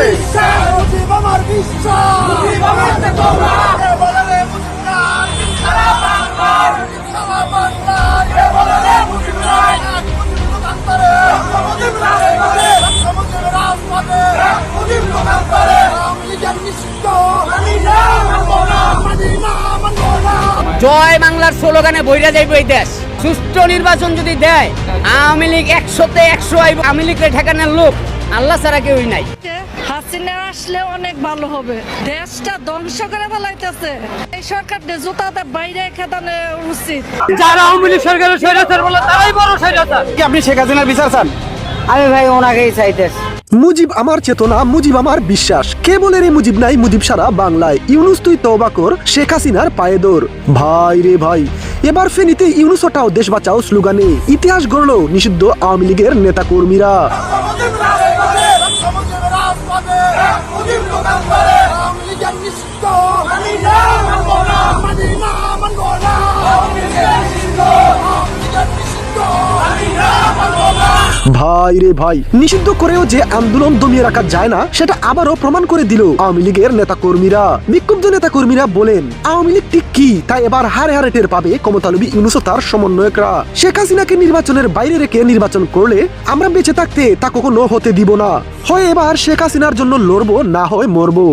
জয় বাংলার জয় বাংলার স্লোগানে বইরা যাইব এই দেশ। সুষ্ঠু নির্বাচন যদি দেয়, আওয়ামী লীগ একশোতে একশো আওয়ামী লীগের ঠেকানোর লোক আল্লাহ ছাড়া কেউই নাই। হাসিনা আসলে অনেক ভালো হবে। দেশটা ধ্বংস করে ফেলাইতেছে। এই জুতাতে বাইরে খেতানো উচিত। যারা আওয়ামী লীগ সরকারের স্বৈরাচার বলে তারাই বড় স্বৈরাচার। কি আপনি শেখ হাসিনার বিচার চান? আমি ভাই ওনাকেই চাইতেছি। মুজিব আমার চেতনা মুজিব আমার বিশ্বাস। কে বলে রে মুজিব নাই মুজিব সারা বাংলায়। ইউনুস তুই তওবা কর শেখ হাসিনার পায়ে দোর ভাই রে ভাই এবার ফেনীতে ইউনুস হটাও দেশ বাঁচাও স্লোগানে ইতিহাস গড়ল নিষিদ্ধ আওয়ামী লীগের নেতা ভাই রে ভাই। নিষিদ্ধ করেও যে আন্দোলন দমিয়ে রাখা যায় না, সেটা আবারও প্রমাণ করে দিল আওয়ামী লীগের নেতা কর্মীরা বিক্ষুব্ধ নেতা কর্মীরা বলেন, আওয়ামী লীগ ঠিক কি? তাই এবার হারে হারে টের পাবে ক্ষমতালবী ইউনুস তার সমন্বয়করা। শেখ হাসিনাকে নির্বাচনের বাইরে রেখে নির্বাচন করলে আমরা বেঁচে থাকতে তা কখনো হতে দিব না। হয় এবার শেখ হাসিনার জন্য লড়বো, না হয় মরবো।